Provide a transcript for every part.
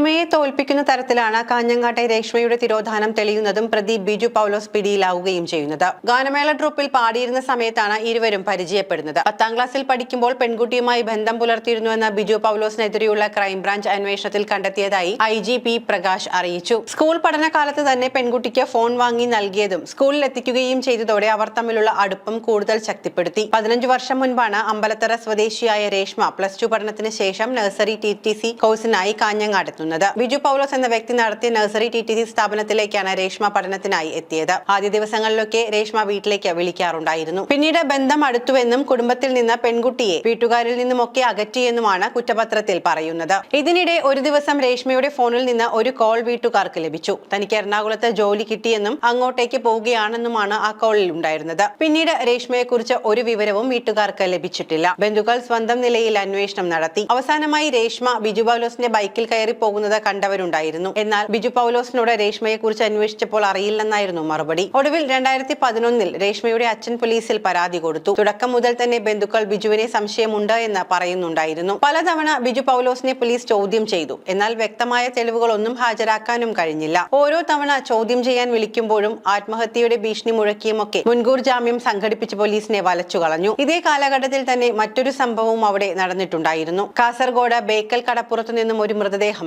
സിനിമയെ തോൽപ്പിക്കുന്ന തരത്തിലാണ് കാഞ്ഞങ്ങാട്ടെ രേഷ്മയുടെ തിരോധാനം തെളിയുന്നതും പ്രദീപ് ബിജു പൗലോസ് പിടിയിലാവുകയും ചെയ്യുന്നത്. ഗാനമേള ട്രൂപ്പിൽ പാടിയിരുന്ന സമയത്താണ് ഇരുവരും പരിചയപ്പെടുന്നത്. പത്താം ക്ലാസ്സിൽ പഠിക്കുമ്പോൾ പെൺകുട്ടിയുമായി ബന്ധം പുലർത്തിയിരുന്നുവെന്ന ബിജു പൗലോസിനെതിരെയുള്ള ക്രൈംബ്രാഞ്ച് അന്വേഷണത്തിൽ കണ്ടെത്തിയതായി ഐ ജി പി പ്രകാശ് അറിയിച്ചു. സ്കൂൾ പഠനകാലത്ത് തന്നെ പെൺകുട്ടിക്ക് ഫോൺ വാങ്ങി നൽകിയതും സ്കൂളിൽ എത്തിക്കുകയും ചെയ്തതോടെ അവർ തമ്മിലുള്ള അടുപ്പം കൂടുതൽ ശക്തിപ്പെടുത്തി. പതിനഞ്ചു വർഷം മുൻപാണ് അമ്പലത്തറ സ്വദേശിയായ രേഷ്മ പ്ലസ് ടു പഠനത്തിന് ശേഷം നഴ്സറി ടി ടി സി കോഴ്സിനായി കാഞ്ഞങ്ങാടെത്തുന്നത്. ബിജു പൗലോസ് എന്ന വ്യക്തി നടത്തിയ നഴ്സറി ടി ടി സി സ്ഥാപനത്തിലേക്കാണ് രേഷ്മ പഠനത്തിനായി എത്തിയത്. ആദ്യ ദിവസങ്ങളിലൊക്കെ രേഷ്മ വീട്ടിലേക്ക് വിളിക്കാറുണ്ടായിരുന്നു. പിന്നീട് ബന്ധം അടുത്തുവെന്നും കുടുംബത്തിൽ നിന്ന് പെൺകുട്ടിയെ വീട്ടുകാരിൽ നിന്നുമൊക്കെ അകറ്റിയെന്നുമാണ് കുറ്റപത്രത്തിൽ പറയുന്നത്. ഇതിനിടെ ഒരു ദിവസം രേഷ്മയുടെ ഫോണിൽ നിന്ന് ഒരു കോൾ വീട്ടുകാർക്ക് ലഭിച്ചു. തനിക്ക് എറണാകുളത്ത് ജോലി കിട്ടിയെന്നും അങ്ങോട്ടേക്ക് പോവുകയാണെന്നുമാണ് ആ കോളിൽ ഉണ്ടായിരുന്നത്. പിന്നീട് രേഷ്മയെക്കുറിച്ച് ഒരു വിവരവും വീട്ടുകാർക്ക് ലഭിച്ചിട്ടില്ല. ബന്ധുക്കൾ സ്വന്തം നിലയിൽ അന്വേഷണം നടത്തി. അവസാനമായി രേഷ്മ ബിജു പൗലോസിന്റെ ബൈക്കിൽ കയറി പോകുന്നത് കണ്ടവരുണ്ടായിരുന്നു. എന്നാൽ ബിജു പൗലോസിനോട് രേഷ്മയെ കുറിച്ച് അന്വേഷിച്ചപ്പോൾ അറിയില്ലെന്നായിരുന്നു മറുപടി. ഒടുവിൽ രണ്ടായിരത്തി പതിനൊന്നിൽ രേഷ്മയുടെ അച്ഛൻ പോലീസിൽ പരാതി കൊടുത്തു. തുടക്കം മുതൽ തന്നെ ബന്ധുക്കൾ ബിജുവിനെ സംശയമുണ്ട് എന്ന് പറയുന്നുണ്ടായിരുന്നു. പലതവണ ബിജു പൗലോസിനെ പോലീസ് ചോദ്യം ചെയ്തു. എന്നാൽ വ്യക്തമായ തെളിവുകളൊന്നും ഹാജരാക്കാനും കഴിഞ്ഞില്ല. ഓരോ തവണ ചോദ്യം ചെയ്യാൻ വിളിക്കുമ്പോഴും ആത്മഹത്യയുടെ ഭീഷണി മുഴക്കിയുമൊക്കെ മുൻകൂർ ജാമ്യം സംഘടിപ്പിച്ച് പോലീസിനെ വലച്ചു കളഞ്ഞു ഇതേ കാലഘട്ടത്തിൽ തന്നെ മറ്റൊരു സംഭവവും അവിടെ നടന്നിട്ടുണ്ടായിരുന്നു. കാസർഗോഡ് ബേക്കൽ കടപ്പുറത്തു നിന്നും ഒരു മൃതദേഹം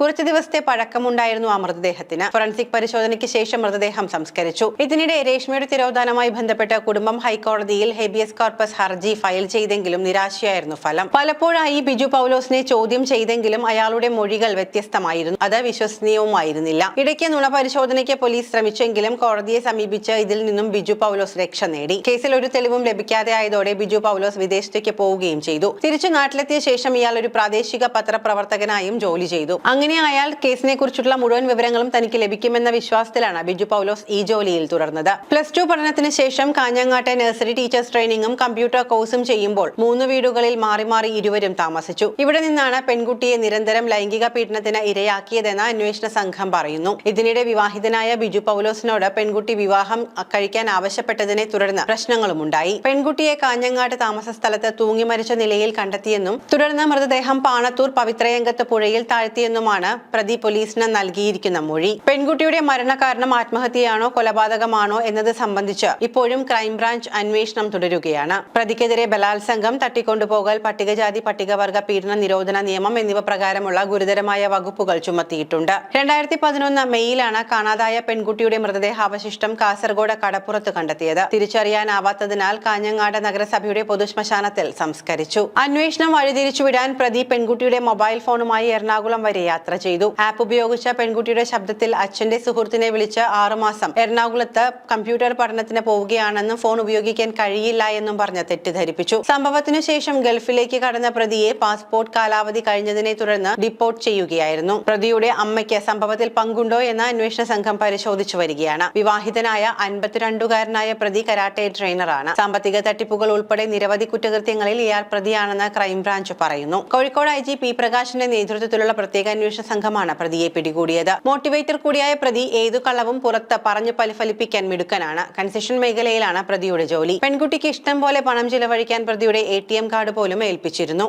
കുറച്ചു ദിവസത്തെ പഴക്കമുണ്ടായിരുന്നു ആ മൃതദേഹത്തിന്. ഫോറൻസിക് പരിശോധനയ്ക്ക് ശേഷം മൃതദേഹം സംസ്കരിച്ചു. ഇതിനിടെ രേഷ്മയുടെ തിരോധാനമായി ബന്ധപ്പെട്ട കുടുംബം ഹൈക്കോടതിയിൽ ഹെബിയസ് കോർപ്പസ് ഹർജി ഫയൽ ചെയ്തെങ്കിലും നിരാശയായിരുന്നു ഫലം. പലപ്പോഴായി ബിജു പൗലോസിനെ ചോദ്യം ചെയ്തെങ്കിലും അയാളുടെ മൊഴികൾ വ്യത്യസ്തമായിരുന്നു. അത് വിശ്വസനീയവുമായിരുന്നില്ല. ഇടയ്ക്ക് നുണ പരിശോധനയ്ക്ക് പോലീസ് ശ്രമിച്ചെങ്കിലും കോടതിയെ സമീപിച്ച് ഇതിൽ നിന്നും ബിജു പൗലോസ് രക്ഷ നേടി. കേസിൽ ഒരു തെളിവും ലഭിക്കാതെ ആയതോടെ ബിജു പൗലോസ് വിദേശത്തേക്ക് പോവുകയും ചെയ്തു. തിരിച്ചു നാട്ടിലെത്തിയ ശേഷം ഇയാൾ ഒരു പ്രാദേശിക പത്രപ്രവർത്തകനായും ജോലി ചെയ്തു. അങ്ങനെ അയാൾ കേസിനെ കുറിച്ചുള്ള മുഴുവൻ വിവരങ്ങളും തനിക്ക് ലഭിക്കുമെന്ന വിശ്വാസത്തിലാണ് ബിജു പൗലോസ് ഈ ജോലിയിൽ തുടർന്നത്. പ്ലസ് ടു പഠനത്തിന് ശേഷം കാഞ്ഞങ്ങാട്ടെ നഴ്സറി ടീച്ചേഴ്സ് ട്രെയിനിങ്ങും കമ്പ്യൂട്ടർ കോഴ്സും ചെയ്യുമ്പോൾ മൂന്ന് വീടുകളിൽ മാറി മാറി ഇരുവരും താമസിച്ചു. ഇവിടെ നിന്നാണ് പെൺകുട്ടിയെ നിരന്തരം ലൈംഗിക പീഡനത്തിന് ഇരയാക്കിയതെന്ന് അന്വേഷണ സംഘം പറയുന്നു. ഇതിനിടെ വിവാഹിതനായ ബിജു പൗലോസിനോട് പെൺകുട്ടി വിവാഹം കഴിക്കാൻ ആവശ്യപ്പെട്ടതിനെ തുടർന്ന് പ്രശ്നങ്ങളുമുണ്ടായി പെൺകുട്ടിയെ കാഞ്ഞങ്ങാട് താമസ സ്ഥലത്ത് തൂങ്ങി മരിച്ച നിലയിൽ കണ്ടെത്തിയെന്നും തുടർന്ന് മൃതദേഹം പാണത്തൂർ പവിത്രയങ്കത്ത് പുഴയിൽ താഴ്ത്തിയെന്നുമാണ് പ്രതി പോലീസിന് നൽകിയിരിക്കുന്ന മൊഴി. പെൺകുട്ടിയുടെ മരണകാരണം ആത്മഹത്യയാണോ കൊലപാതകമാണോ എന്നത് സംബന്ധിച്ച് ഇപ്പോഴും ക്രൈംബ്രാഞ്ച് അന്വേഷണം തുടരുകയാണ്. പ്രതിക്കെതിരെ ബലാത്സംഗം തട്ടിക്കൊണ്ടുപോകൽ പട്ടികജാതി പട്ടികവർഗ പീഡന നിരോധന നിയമം എന്നിവ പ്രകാരമുള്ള ഗുരുതരമായ വകുപ്പുകൾ ചുമത്തിയിട്ടുണ്ട്. രണ്ടായിരത്തി പതിനൊന്ന് മെയ്യിലാണ് കാണാതായ പെൺകുട്ടിയുടെ മൃതദേഹാവശിഷ്ടം കാസർഗോഡ് കടപ്പുറത്ത് കണ്ടെത്തിയത്. തിരിച്ചറിയാനാവാത്തതിനാൽ കാഞ്ഞങ്ങാട് നഗരസഭയുടെ പൊതുശ്മശാനത്തിൽ സംസ്കരിച്ചു. അന്വേഷണം വഴിതിരിച്ചുവിടാൻ പ്രതി പെൺകുട്ടിയുടെ മൊബൈൽ ഫോണുമായി എറണാകുളം വരെ യാത്ര ചെയ്തു. ആപ്പ് ഉപയോഗിച്ച പെൺകുട്ടിയുടെ ശബ്ദത്തിൽ അച്ഛന്റെ സുഹൃത്തിനെ വിളിച്ച് ആറുമാസം എറണാകുളത്ത് കമ്പ്യൂട്ടർ പഠനത്തിന് പോവുകയാണെന്നും ഫോൺ ഉപയോഗിക്കാൻ കഴിയില്ല എന്നും പറഞ്ഞ് തെറ്റിദ്ധരിപ്പിച്ചു. സംഭവത്തിനു ശേഷം ഗൾഫിലേക്ക് കടന്ന പ്രതിയെ പാസ്പോർട്ട് കാലാവധി കഴിഞ്ഞതിനെ തുടർന്ന് ഡിപ്പോർട്ട് ചെയ്യുകയായിരുന്നു. പ്രതിയുടെ അമ്മയ്ക്ക് സംഭവത്തിൽ പങ്കുണ്ടോ എന്ന് അന്വേഷണ സംഘം പരിശോധിച്ചു വരികയാണ്. വിവാഹിതനായ അൻപത്തിരണ്ടുകാരനായ പ്രതി കരാട്ടെ ട്രെയിനറാണ്. സാമ്പത്തിക തട്ടിപ്പുകൾ ഉൾപ്പെടെ നിരവധി കുറ്റകൃത്യങ്ങളിൽ ഇയാൾ പ്രതിയാണെന്ന് ക്രൈംബ്രാഞ്ച് പറയുന്നു. കോഴിക്കോട് ഐ ജി പി പ്രകാശിന്റെ നേതൃത്വത്തിലുള്ള പ്രത്യേക അന്വേഷണ സംഘമാണ് പ്രതിയെ പിടികൂടിയത്. മോട്ടിവേറ്റർ കൂടിയായ പ്രതി ഏതു കള്ളവും പുറത്ത് പറഞ്ഞു ഫലിപ്പിക്കാൻ മിടുക്കനാണ്. കൺസെഷൻ മേഖലയിലാണ് പ്രതിയുടെ ജോലി. പെൺകുട്ടിക്ക് ഇഷ്ടം പോലെ പണം ചിലവഴിക്കാൻ പ്രതിയുടെ എ കാർഡ് പോലും ഏൽപ്പിച്ചിരുന്നു.